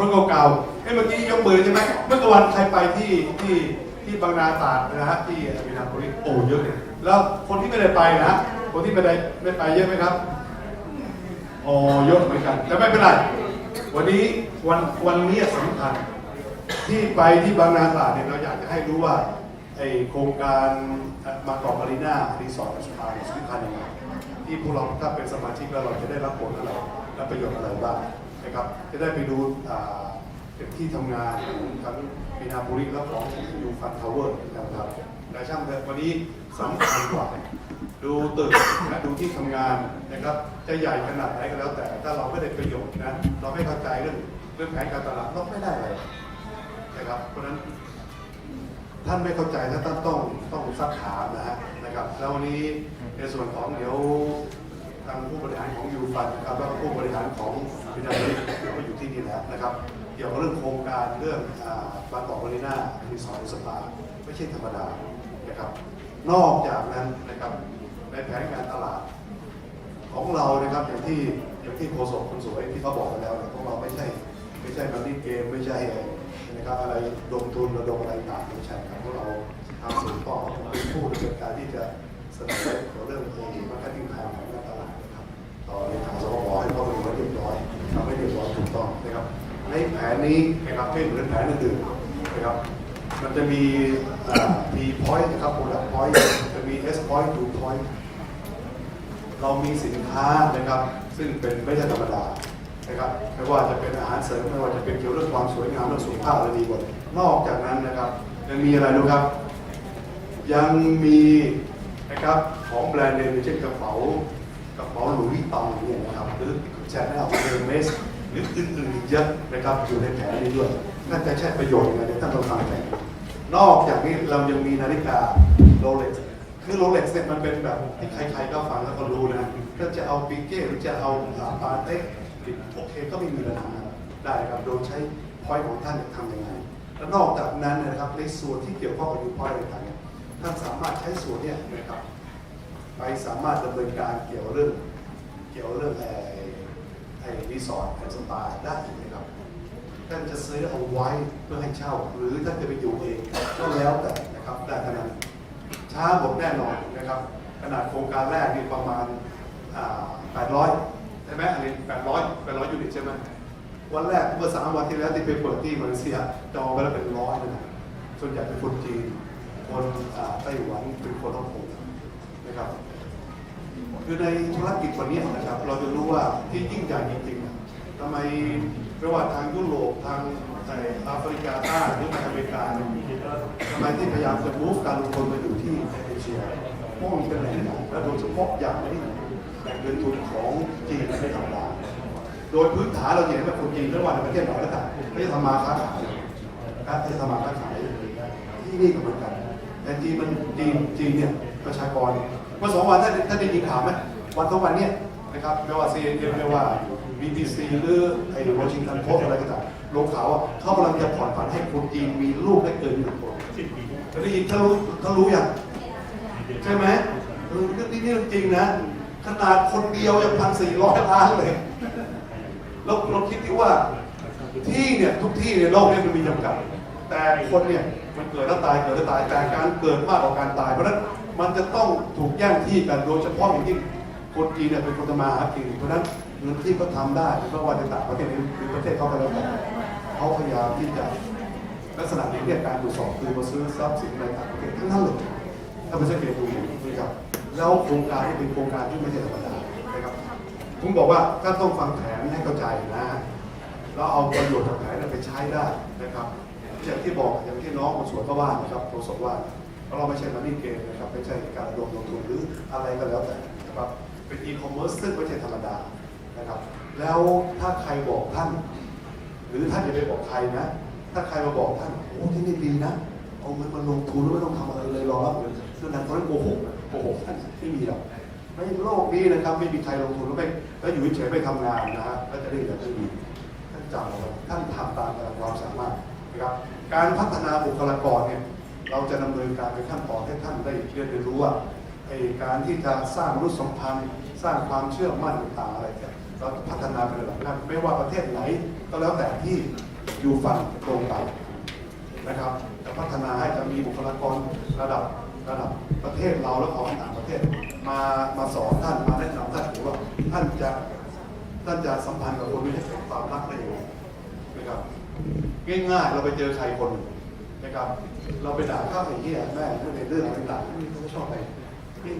คนเก่าๆเอ้เมื่อกี้ยกมือใช่ไหมเมื่อวันใครไปที่ที่ที่บางนาตราดนะฮะที่อมินาโพลิโอ้เยอะเลยแล้วคนที่ไม่ได้ไปนะคนที่ไม่ได้ไม่ไปเยอะไหมครับอ๋อเยอะเหมือนกันแต่ไม่เป็นไรวันนี้วันวันนี้สำคัญที่ไปที่บางนาตราดเนี่ยเราอยากจะให้รู้ว่าไอโครงการมาเกาะมารีนารีสอร์ทสปาเนี่ยสำคัญยังไงที่พวกเราถ้าเป็นสมาชิกแล้วเราจะได้รับผลอะไรและประโยชน์อะไรบ้าง นะครับจะได้ไปดูเป็นที่ทำงานของทั้งมีนาบุรีและของยูฟันทาวเวอร์นะครับแต่ช่างเถอะวันนี้สำคัญกว่าดูตึกนะดูที่ทำงานนะครับจะใหญ่ขนาดไหนก็แล้วแต่ถ้าเราไม่ได้ประโยชน์นะเราไม่เข้าใจเรื่องเรื่องแผนการตลาดเราไม่ได้อะไรนะครับเพราะฉะนั้นท่านไม่เข้าใจถ้าท่านต้องต้องซักถามนะฮะนะครับแล้ววันนี้ในส่วนของเดี๋ยว ทางผู้บริหารของยูฟันนะครับแล้วก็ผู้บริหารของวิทยาลัยเดี๋ยวก็อยู่ที่นี่แล้วนะครับ เกี่ยวกับเรื่องโครงการเรื่องบางกอกมารีนารีสอร์ทสปาไม่ใช่ธรรมดานะครับ นอกจากนั้นนะครับในแผนการตลาดของเรานะครับอย่างที่อย่างที่โฆษกคนสวยที่เขาบอกไปแล้วนี่ยของเราไม่ใช่ไม่ใช่มันนี่เกมไม่ใช่นะครับอะไรลงทุนระดมอะไรต่างไม่ใช่ครับพวกเราทำถูกต้องเป็นผู้ดำเนินการที่จะ สนอเรื่องเองมาร์เก็ตติ้งแผนของการตลาดนะครับต่อในทางสบให้ข้อมูลไว้เรียบร้อยทำให้เรียบร้อยถูกต้องนะครับในแผนนี้นะครับไม่เหมือนแผนอื่นๆนะครับมันจะมีมี point นะครับ product point จะมี S point to point เรามีสินค้านะครับ ซึ่งเป็นไม่ใช่ธรรมดานะครับไม่ว่าจะเป็นอาหารเสริมไม่ว่าจะเป็นเกี่ยวเรื่องความสวยงามเรื่องสุขภาพอะไรดีหมดนอกจากนั้นนะครับยังมีอะไรรู้ครับ ยังมี นะครับของแบรนด์เนมเช่นกระเป๋ากระเป๋าหลุยส์ตองเนี่ยนะครับหรือแชนแนลเอเมสหรืออื่นๆเยอะนะครับอยู่ในแผนนี้ด้วยน่าจะใช้ประโยชน์ยังไงเดี๋ยวท่านลองฟังแผนนอกจากนี้เรายังมีนาฬิกาโรเล็กซ์คือโรเล็กซ์เนี่ยมันเป็นแบบที่ใครๆก็ฟังแล้วก็รู้นะถ้าจะเอาปิเก้หรือจะเอาปาเต้โอเคก็ไม่มีปัญหาได้ครับโดยใช้พอยต์ของท่านเนี่ยทำยังไงแล้วนอกจากนั้นนะครับในส่วนที่เกี่ยวข้องกับยูพอยต์ต่างๆเนี่ย ท่านสามารถใช้ส่วนเนี่ยนะครับไปสามารถดำเนินการเกี่ยวเรื่องเกี่ยวเรื่องไอ้ไอ้รีสอร์ทแอนด์สปาได้อีกนะครับท่านจะซื้อเอาไว้เพื่อให้เช่า หรือท่านจะไปอยู่เองก็แล้วแต่นะครับได้ขนาดช้าหมดแน่นอนนะครับขนาดโครงการแรกนี่ประมาณ 800 ใช่ไหมอันนี้800 800ยูนิตใช่ไหมวันแรกเมื่อสามวันที่แล้วที่ไปเปิดที่มาเลเซียจองไปแล้วเป็นร้อยเลยนะส่วนใหญ่เป็นคนจีน คนไต้หวันเป็นคนฮ่องกงนะครับคือในธุรกิจวันนี้นะครับ เราจะรู้ว่าที่ยิ่งใหญ่จริงๆทำไมไม่ว่าทางยุโรปทางไอ้แอฟริกาใต้หรือทางอเมริกาเนี่ยทำไมที่พยายามจะ move การลงทุนมาอยู่ที่เอเชียเพราะมันเป็นแหล่งใหญ่และโดยเฉพาะอย่างนี้แหล่งเงินทุนของจีนไม่ธรรมดาโดยพื้นฐานเราเห็นว่าคนจีนไม่ว่าในประเทศไหนก็ตามไม่จะทำมาค้าขายการที่ทำมาค้าขายที่นี่ก็เหมือนกัน แต่จีนมันจีนจีนเนี่ยประชากรเมื่อสองวันท่านท่านได้ยินข่าวไหมวันสองวันเนี่ยนะครับไม่ว่า CNN ไม่ว่า BBC หรือไอ้วอชิงตันโพสอะไรก็ตามลงข่าวว่าเขากำลังจะผ่อนผันให้คนจีนมีลูกได้เกินหนึ่งคนท่านได้ยินท่านรู้ท่านรู้อยังใช่ไหมเออเรื่องนี้เรื่องจริงนะ ขนาดคนเดียวยังพันสี่ร้อยล้านเลยเราเราคิดที่ว่าที่เนี่ยทุกที่ในโลกเนี่ยมันมีจำกัด แต่คนเนี่ยมันเกิดแล้วตายเกิดแล้วตายแต่การเกิดมากกว่าการตาย เพราะฉะนั้นมันจะต้องถูกแย่งที่กันโดยเฉพาะอย่างยิ่งคนจีนเนี่ยเป็นคนทำมาหากินเพราะฉะนั้นเงินที่เขาทำได้ไม่ว่าจะต่างประเทศหรือประเทศเขาก็แล้วแต่เขาพยายามที่จะลักษณะนี้เรียกการตรวจสอบคือมาซื้อทรัพย์สินในต่างประเทศทั้งนั้นเลยถ้าไม่ใช่เกตดูนะครับแล้วโครงการที่เป็นโครงการที่ไม่ใช่ธรรมดานะครับผมบอกว่าถ้าต้องฟังแผนให้เข้าใจนะเราเอาประโยชน์จากแผนไปใช้ได้นะครับ อย่างที่บอกอย่างที่น้องคนสวนก็ว่านะครับโฆษกว่าเราไม่ใช่มันนี่เกมนะครับไม่ใช่การระดมลงทุนหรืออะไรก็แล้วแต่นะครับเป็นอีคอมเมิร์ซซึ่งไม่ใช่ธรรมดานะครับแล้วถ้าใครบอกท่าน หรือท่านอย่าไปบอกใครนะ ถ้าใครมาบอกท่านโอ้ที่นี่ดีนะเอาเงินมาลงทุนแล้วไม่ต้องทำอะไรเลยรอรับเงินนั่นนั่นคนนั้โกหกโกหกท่านไม่มีหรอกไม่โลกนี้นะครับไม่มีใครลงทุนแล้วไม่แล้วอยู่เฉยไม่ทำงานนะฮะแล้วจะได้เงินไม่มีท่านจำเอาไว้ท่านทำตามความสามารถ นะครับการพัฒนาบุคลากรเนี่ยเราจะดำเนินการเป็นขั้นตอนให้ท่านได้เรียนรู้ว่าไอการที่จะสร้างมนุษยสัมพันธ์ สร้างความเชื่อมั่นต่างอะไรเนี่ยเราพัฒนาไประดับนั้นไม่ว่าประเทศไหนก็แล้วแต่ที่อยูฟันตรงไปนะครับจะพัฒนาให้จะมีบุคลากรระดับระดับประเทศเราและของต่างประเทศ มามาสอนท่านมาแนะนำท่านหรือว่าท่านจะท่านจะสัมพันธ์กับคนไม่ให้เกิดความรักได้ยังไงนะครับ ง่ายๆ เราไปเจอใครคนนะครับ เราไปด่าข้าวไอ้เหี้ยแม่ไม่ในเรื่องอะไรต่างๆนี่เขาชอบไป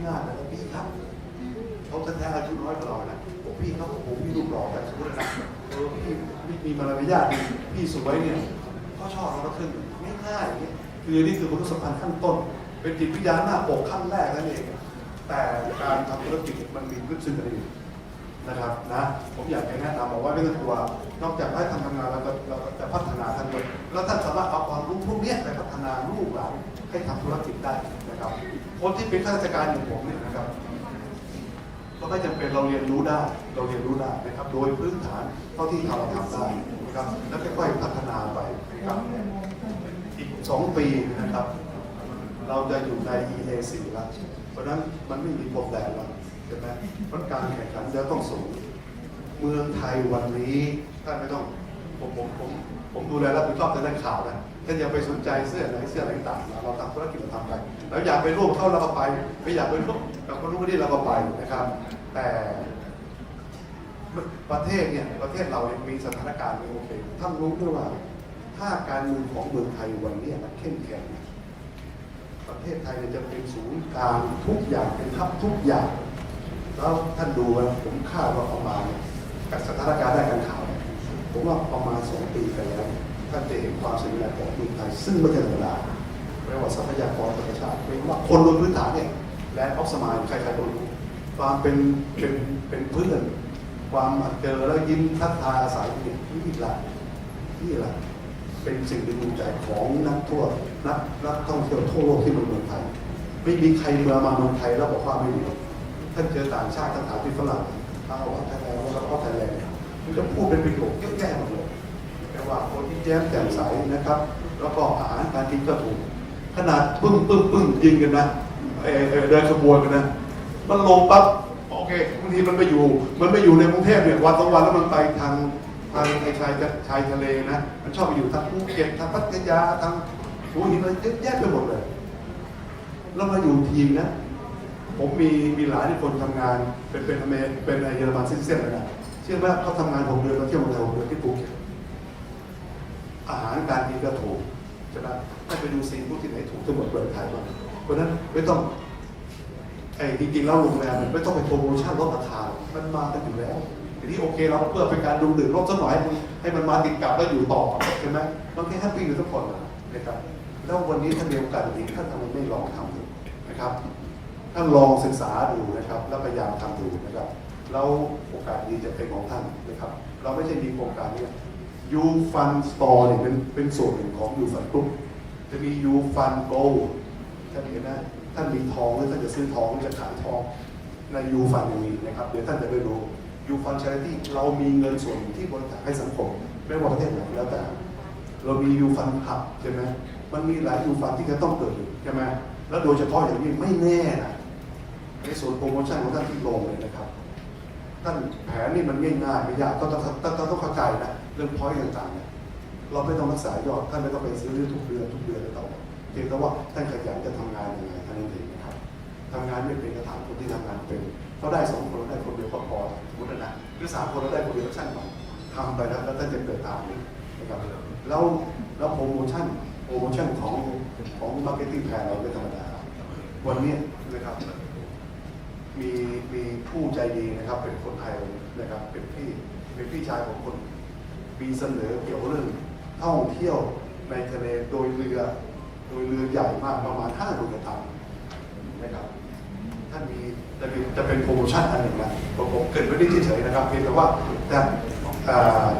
ง่ายๆนะครับพี่ครับเขาแท้ๆอายุน้อยกว่าเรานะผมพี่เขาผมพี่รูปหล่อแต่สมมตินะเออพี่พี่มีมารยาทพี่สวยเนี่ยเขาชอบเราแล้วขึ้นง่ายๆอย่างเงี้ยคือนี่คือมนุษยสัมพันธ์ขั้นต้น เป็นจิตวิทยาหน้าปกขั้นแรกนั่นเองแต่การทำธุรกิจมันมีลึกซึ้งกว่านี้ นะครับนะผมอยากจะแนะนำบอกว่าไม่ต้องกลัวนอกจากให้ทำทำงานแล้วก็เราก็จะพัฒนาท่านด้วยแล้วท่านสามารถเอาความรู้พวกนี้ไปพัฒนาลูกหลานให้ทำธุรกิจได้นะครับคนที่เป็นข้าราชการอย่างผมเนี่ยนะครับก็ไม่จำเป็นเราเรียนรู้ได้เราเรียนรู้ได้นะครับ โดยพื้นฐานเท่าที่เราทำได้นะครับแล้วค่อยๆพัฒนาไปนะครับอีกสองปีนะครับ เราจะอยู่ใน EAC แล้วเพราะนั้นมันไม่มีพรมแดนแล้ว ช่ไหมเพราะการแข่งขันจะต้องสูง เมืองไทยวันนี้ท่านไม่ต้องผมผมผมผมดูแลรับผิดชอบในด้านข่าวนะท่านอย่าไปสนใจเสื้อไหนเสื้ออะไรต่างเราทำธุรกิจเราทำไปแล้วอยากไปร่วมเข้าเราก็ไป ไม่อยากไปร่วมกับคนนู้นคนนี้เราก็ไปนะครับ แต่ประเทศเนี่ยประเทศเราเนี่ยมีสถานการณ์ไม่โอเคท่านรู้ด้วยว่า ถ้าการเมืองของเมืองไทยวันนี้มันเข้มแข็งประเทศไทยจะเป็นศูนย์กลางทุกอย่างเป็นทับทุกอย่าง แล้วท่านดูนะผมคาดว่าประมาณกับสถานการณ์ด้านการข่าว ผมว่าประมาณสองปีไปแล้ว ท่านจะเห็นความสำเร็จของเมืองไทยซึ่งไม่ใช่ธรรมดาไม่ว่าทรัพยากรธรรมชาติไม่ว่าคนบนพื้นฐานเนี่ยและออกสมายใครๆก็รู้ความเป็นเป็นเป็นเพื่อนความเจอแล้วยิ้มทักทายอาศัยเนี่ยนี่แหละนี่แหละเป็นสิ่งที่ภูมิใจของนักทั่วนักนักท่องเที่ยวทั่วโลกที่มาเมืองไทย ไม่มีใครเมื่อมาเมืองไทยแล้วบอกว่าไม่ดี ท่านเจอต่างชาติท่านถามที่ฝรั่งเอาว่าไทยแลนด์แล้วก็ไทยแลนด์มันจะพูดเป็นประโยคเยอะแยะหมดเลยแต่ว่าคนที่แย้มแจ่มใสนะครับ แล้วก็อาหารการกินก็ถูก ขนาดปึ้งปึ้งปึ้งยิงกันนะเอเออเดินขบวนกันนะ มันลงปั๊บโอเคบางทีมันไปอยู่ มันไปอยู่ในกรุงเทพเนี่ยวันสองวันแล้วมันไปทางทางไอ้ชายชายทะเลนะ มันชอบไปอยู่ทางภูเก็ตทางพัทยาทางหัวหินอะไรเยอะแยะไปหมดเลย แล้วมาอยู่ทีมนะ ผมมีมีหลายที่คนทำงานเป็นเป็นอเมริเป็นเยอรมันเซียนเลยนะเชื่อไหมเขาทำงานหกเดือนมาเที่ยวเมืองไทยหกเดือนที่ภูเก็ตอาหารการกินก็ถูกใช่ไหมถ้าไปดูซีฟู้ดที่ไหนถูกทั้งหมดเมืองไทยมากเพราะนั้นไม่ต้องไอ้จริงๆแล้วโรงแรมไม่ต้องไปโปรโมชั่นลดราคา มันมากันอยู่แล้วทีนี้โอเคเราเพื่อเป็นการดูดื่มลดสักหน่อยให้มันมาติดกับแล้วอยู่ต่อใช่ไหมมันแค่แฮปปี้อยู่ทุกคนนะครับแล้ววันนี้ถ้ามีโอกาสดีท่านทำไมไม่ลองทำดูนะครับ ท่านลองศึกษาดูนะครับ แล้วพยายามทำดูนะครับ แล้วโอกาสดีจะเป็นของท่านนะครับ เราไม่ใช่มีโครงการนี้ยูฟันสตอร์เนี่ยเป็นเป็นส่วนหนึ่งของยูฟันกรุ๊ปจะมียูฟันโกลท่านเห็นนะท่านมีทองหรือท่านจะซื้อทองหรือจะขายทองในยูฟันมีนะครับเดี๋ยวท่านจะได้รู้ยูฟันชาริตี้เรามีเงินส่วนที่บริจาคให้สังคม ไม่ว่าประเทศไหนแล้วแต่ เรามียูฟันหับใช่ไหมมันมีหลายยูฟันที่จะต้องเกิดอยู่ใช่ไหมแล้วโดยเฉพาะอย่างนี้ไม่แน่นะ ในส่วนโปรโมชั่นของท่านที่ลงเลยนะครับท่านแผนนี่มันง่ายๆไม่ยากต้องต้องต้องต้องเข้าใจนะเรื่องพอยต์ต่างๆเนี่ยเราไม่ต้องรักษายอดท่านไม่ต้องไปซื้อทุกเดือนทุกเดือนแล้วต่อเพียงแต่ว่าท่านขยันจะทำงานยังไงท่านนั่นเองนะครับทำงานไม่เป็นก็ถามคนที่ทำงานเป็นเขาได้สองคนได้คนเดียวก็พอสมมุตินะหรือสามคนแล้วได้คนเดียวช่างมันทำไปแล้วแล้วท่านจะเกิดตามนี้นะครับแล้วแล้วโปรโมชั่นโปรโมชั่นของของมาร์เก็ตติ้งแพนเราไม่ธรรมดาวันนี้นะครับ มีมีผู้ใจดีนะครับ เป็นคนไทยนะครับ เป็นพี่เป็นพี่ชายของคนมีเสนอเกี่ยวเรื่องท่องเที่ยวในทะเลโดยเรือ โดยเรือใหญ่มากประมาณ5ดวงตันนะครับท่านมีจะเป็นจะเป็นโปรโมชั่นอันหนึ่งนะผมผมเกิดไว้นิดเฉยๆนะครับเพียงแต่ว่าแต่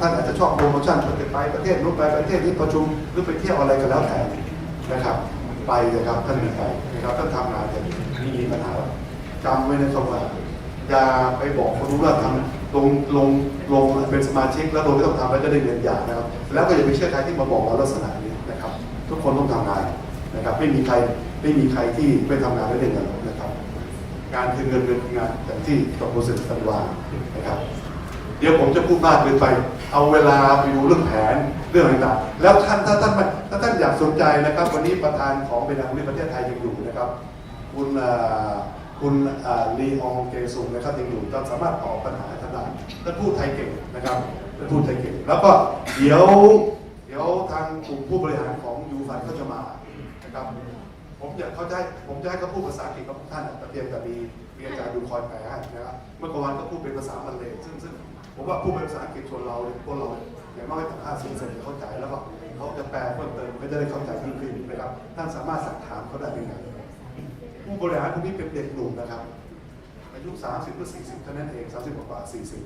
ท่านอาจจะชอบโปรโมชั่นไปประเทศนู้นไปประเทศนี้ประชุมหรือไปเที่ยวอะไรก็แล้วแต่นะครับ ไปนะครับท่านมีไปนะครับท่านทำงานจะมีปัญหา จำไว้นะครับว่าอย่าไปบอกคนรู้ว่าทำลงลงลงเป็นสมาชิกแล้วโดยไม่ต้องทำแล้วจะได้เงินอย่างนะครับ แล้วก็อย่าไปเชื่อใครที่มาบอกเราลักษณะนี้นะครับ ทุกคนต้องทำงานนะครับ ไม่มีใครไม่มีใครที่ไม่ทำงานแล้วได้เงินนะครับ งานคือเงินเงินคืองานอย่างที่ตกลงเสร็จสันวานะครับ เดี๋ยวผมจะพูดมากเกินไป เอาเวลาไปดูเรื่องแผนเรื่องต่างๆแล้วท่านถ้าท่านถ้าท่านอยากสนใจนะครับ วันนี้ประธานของเป็นทางประเทศไทยยังอยู่นะครับ คุณอ่อ คุณลีอองเกซุงนะครับยังอยู่ก็สามารถตอบปัญหาท่านได้ท่านพูดไทยเก่งนะครับท่านพูดไทยเก่ง แล้วก็เดี๋ยวเดี๋ยวทางกลุ่มผู้บริหารของยูฟันก็จะมานะครับผมอยากเขาจะให้ผมจะให้เขาพูดภาษาอังกฤษกับทุกท่านแต่เพียงแต่มีมีอาจารย์ดูคอยแปลให้นะครับเมื่อก่อนก็พูดเป็นภาษามันเลยซึ่งซึ่งผมว่าพูดเป็นภาษาอังกฤษชนเราเนี่ยพวกเราอย่างน้อยแต่ห้าสิบเปอร์เซ็นเข้าใจแล้วก็เขาจะแปลเพิ่มเติมก็จะได้เข้าใจยิ่งขึ้นนะครับท่านสามารถสักถามเขาได้เป็นไง ผู้บริหารพวกนี้เป็นเด็กหนุ่มนะครับอายุ30หรือ40เท่านั้นเอง30กว่า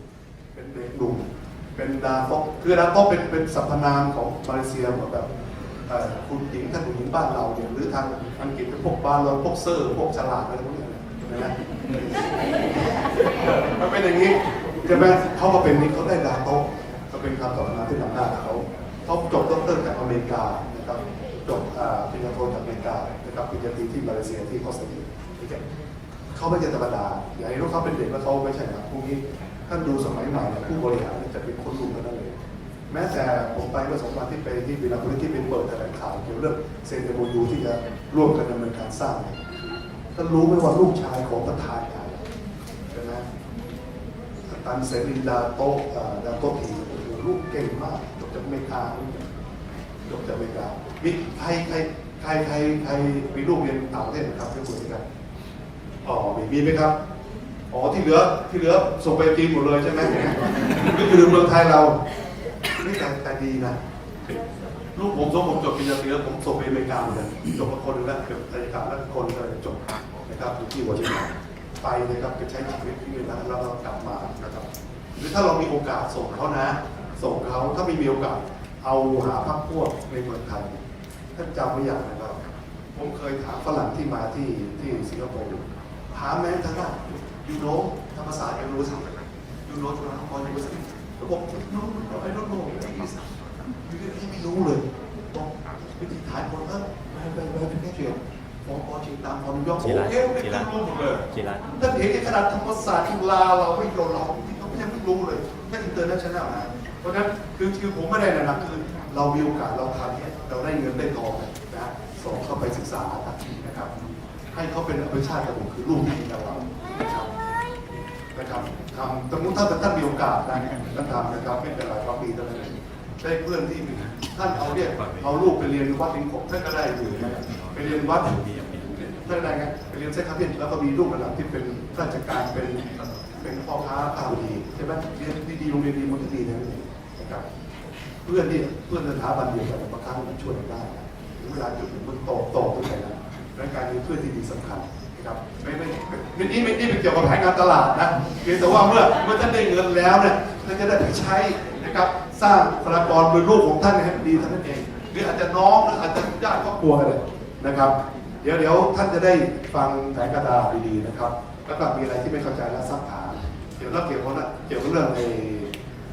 40 เป็นเด็กหนุ่มเป็นดาฟอกคือดาฟอกเป็นเป็นสรรพนามของมาเลเซียเหมือนแบบคุณหญิงท่านผู้หญิงบ้านเราเนี่ยหรือทางอังกฤษเป็นพวกบาลอนพวกเซอร์พวกฉลาดอะไรพวกเนี้ยนะมันเป็นอย่างนี้ใช่ไหมเขาก็เป็นนี่เขาได้ดาโต้ก็เป็นคำตอบมาที่นำหน้าเขาเขาจบด็อกเตอร์จากอเมริกา นะครับปริญญาตรีที่มาเลเซียที่ออสเตรเลียนี่แกเขาไม่ใช่ธรรมดาอย่าให้รู้เขาเป็นเด็กแล้วเขาไม่ใช่นะพวกนี้ท่านดูสมัยใหม่เนี่ยผู้บริหารเนี่ยจะเป็นคนรุ่นนั้นเลยแม้แต่ผมไปเมื่อสองวันที่ไปที่วิลาบุรีที่เป็นเปิดแถลงข่าวเกี่ยวเรื่องเซนเตโมยูที่จะร่วมกันดำเนินการสร้างเนี่ยท่านรู้ไหมว่าลูกชายของประธานใหญ่ใช่ไหมตันเซรินดาโตะเอ่อดาโตะทีโอ้โหลูกเก่งมากจบจากอเมริกาจบจากอเมริกามีใครใคร ใครใครใครมีลูกเรียนต่างประเทศไหมครับที่คุยกันอ๋อมีมีไหมครับอ๋อที่เหลือที่เหลือส่งไปจีนหมดเลยใช่ไหมนี่คือเมืองไทยเรานี่แต่แต่ดีนะลูกผมส่งผมจบปริญญาตรีแล้วผมส่งไปอเมริกาเหมือนกันจบมาคนนึงแล้วเกือบอเมริกาแล้วคนก็จบนะครับอยู่ที่วอชิงตันไปนะครับไปใช้ชีวิตที่นู่นะแล้วเรากลับมานะครับหรือถ้าเรามีโอกาสส่งเขานะ ส่งเขาถ้าไม่มีโอกาสเอาหาพักพวกในเมืองไทยท่านจำไว้อย่างนะ ผมเคยถามฝรั่งที่มาที่ที่สิงคโปร์ถามแม้ท่านว่ายูโนธรรมศาสตร์ยังรู้สักยูโนจุฬาลงกรณ์ยังรู้สักแล้วผมโน้ไอ้โน้โน้ยูนี่ไม่รู้เลยบอกวิธีถ่ายคนเออไม่ไม่ไม่ไม่ไม่เกี่ยวฟองปอจิงตามฟองนิวยอร์กโอเคไม่เคยรู้หมดเลยกี่ล้านท่านเห็นในขนาดธรรมศาสตร์จุฬาเราไม่โดนเราที่เขายังไม่รู้เลยนั่อินเตอร์เนชั่นแนลนะเพราะฉะนั้นคือคือผมไม่ได้นะนคือเรามีโอกาสเราทำเนี่ยเราได้เงินได้ทองนะ ส่งเข้าไปศึกษานะครับ ให้เขาเป็นอภิชาติกับผมคือลูกที่ดีกับเรานะครับนะครับทำสมมติถ้าท่านมีโอกาสนะท่านทำนะครับไม่เป็นไรเราปีเท่านั้นเองได้เพื่อนที่ท่านเอาเนี่ยเอาลูกไปเรียนวัดลิงกบท่านก็ได้อยู่นะไปเรียนวัดท่านใดไงไปเรียนเซครับพี่แล้วก็มีลูกระดับที่เป็นราชการเป็นเป็นพ่อค้าข้าวดีใช่ไหมเรียนดีๆโรงเรียนดีมันก็ดีนะนะครับเพื่อนที่เพื่อนสถาบันเดียวกันบางครั้งมันช่วยกันได้ ถึงเวลาจุดหนึ่งมันโตโตขึ้นไปนะและการมีเพื่อนที่ดีสำคัญนะครับไม่ไม่ไม่นี่ไม่นี่เป็นเกี่ยวกับแผนการตลาดนะเพียงแต่ว่าเมื่อเมื่อท่านได้เงินแล้วเนี่ยท่านจะได้ไปใช้นะครับสร้างบุคลากรโดยลูกของท่านให้ดีท่านั้นเองหรืออาจจะน้องหรืออาจจะญาติครอบครัวก็ได้นะครับ เดี๋ยวเดี๋ยวท่านจะได้ฟังแผนกระดาษดีๆนะครับ แล้วก็มีอะไรที่ไม่เข้าใจแล้วซักถามเดี๋ยวเราเกี่ยวกับเกี่ยวกับเรื่องไอ้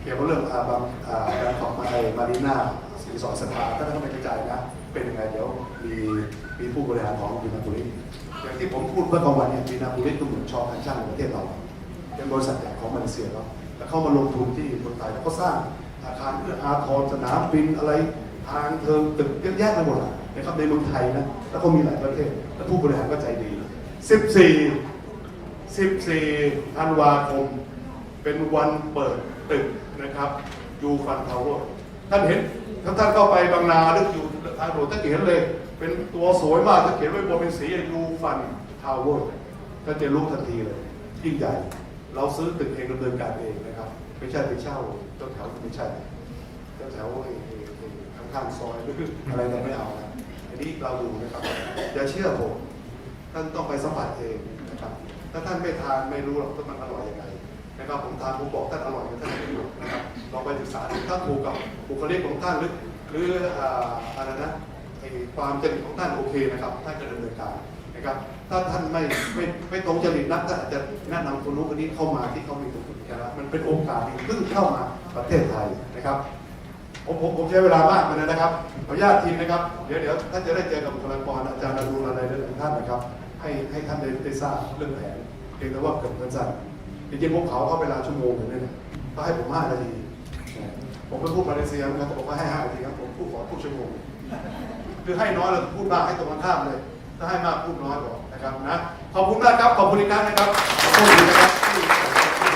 เกี่ยวกับเรื่องอาบางการของมาไอมารีนาสินสอดสถาก็ต้องไปกระจายนะ เป็นยังไงเดี๋ยวมีมีผู้บริหารของบินาบุรีอย่างที่ผมพูดเมื่อกลางวันเนี่ยบินาบุรีก็เหมือนชอการช่างในประเทศเราเป็นบริษัทใหญ่ของมาเลเซียเนาะแล้วเข้ามาลงทุนที่เมืองไทยแล้วก็สร้างอาคารเพื่ออาทรสนามบินอะไรทางเทิงตึกเยอะแยะไปหมดอะนะครับในเมืองไทยนะแล้วก็มีหลายประเทศแล้วผู้บริหารก็ใจดี 14 14ธันวาคม เป็นวันเปิดตึกนะครับยูฟันทาวเวอร์ท่านเห็นถ้าท่านเข้าไปบางนาหรืออยู่ ทางด่วนท่านจะเห็นเลย เป็นตัวสวยมากท่านเขียนไว้บนเป็นสียูฟันทาวเวอร์ท่านจะรู้ทันทีเลยยิ่งใหญ่ เราซื้อตึกเองดำเนินการเองนะครับ ไม่ใช่ไปเช่าเจ้าแถวไม่ใช่เจ้าแถวไอ้ไอ้ไอ้ข้างซอยหรืออะไรเราไม่เอานะอันนี้เราดูนะครับอย่าเชื่อผมท่านต้องไปสัมผัสเองนะครับถ้าท่านไม่ทานไม่รู้หรอกว่ามันอร่อยยังไงนะครับผมทานผมบอกท่านอร่อยท่านไม่รู้นะครับลองไปศึกษาถ้าถูกกับบุคลิกของท่านหรือ หรืออ่าอะไรนะความจริตของท่านโอเคนะครับท่านจะดำเนินการนะครับ ถ้าท่านไม่ไม่ไม่ตรงจริตนักท่านอาจจะแนะนำคนนู้นคนนี้เข้ามาที่เขามีตรงจุดนะครับมันเป็นโอกาสที่เพิ่งเข้ามาประเทศไทยนะครับผมผมผมใช้เวลามากไปเลยนะครับขออนุญาตทีมนะครับ เดี๋ยวเดี๋ยวท่านจะได้เจอกับบุคลากรอาจารย์อรุณอะไรเรื่องท่านนะครับ ให้ให้ท่านได้ได้ทราบเรื่องแผนเพียงแต่ว่าเกิดเงินสั่นจริงๆผมเขาเข้าเวลาชั่วโมงเหนึ่งเนี่ยเขาให้ผมห้านาที ผมไปพูดมาเลเซียนะครับบอกว่าให้ห้านาทีครับผมพูดขอพูดชั่วโมงคือให้น้อยเราพูดมากให้ตรงกันข้ามเลย ถ้าให้มากพูดน้อยกว่านะครับนะขอบคุณมากครับขอบคุณอีกครั้งนะครับขอบคุณนะครับ